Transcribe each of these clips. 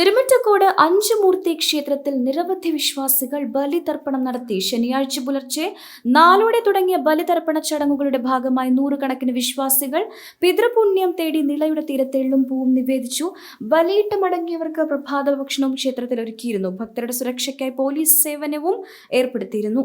തിരുമറ്റക്കോട് അഞ്ചുമൂർത്തി ക്ഷേത്രത്തിൽ നിരവധി വിശ്വാസികൾ ബലിതർപ്പണം നടത്തി. ശനിയാഴ്ച പുലർച്ചെ നാലോടെ തുടങ്ങിയ ബലിതർപ്പണ ചടങ്ങുകളുടെ ഭാഗമായി നൂറുകണക്കിന് വിശ്വാസികൾ പിതൃപുണ്യം തേടി നിളയുടെ തീരത്ത് എള്ളും പൂവും നിവേദിച്ചു. ബലിയിട്ട് മടങ്ങിയവർക്ക് പ്രഭാത ഭക്ഷണവും ക്ഷേത്രത്തിൽ ഒരുക്കിയിരുന്നു ഭക്തരുടെ സുരക്ഷയ്ക്കായി പോലീസ് സേവനവും ഏർപ്പെടുത്തിയിരുന്നു.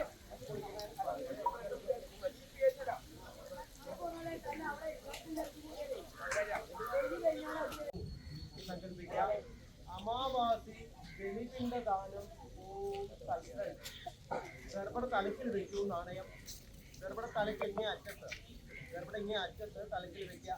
സങ്കല്പിക്കുക അമാവാസി ബലിപിണ്ട ദാനം ഗർഭട തലക്കിൽ വെക്കൂ നാണയം. തലയ്ക്ക് ഇങ്ങനെ അറ്റത്ത്. ഗർഭട ഇങ്ങേ അറ്റത്ത് തലക്കിൽ വെക്കുക.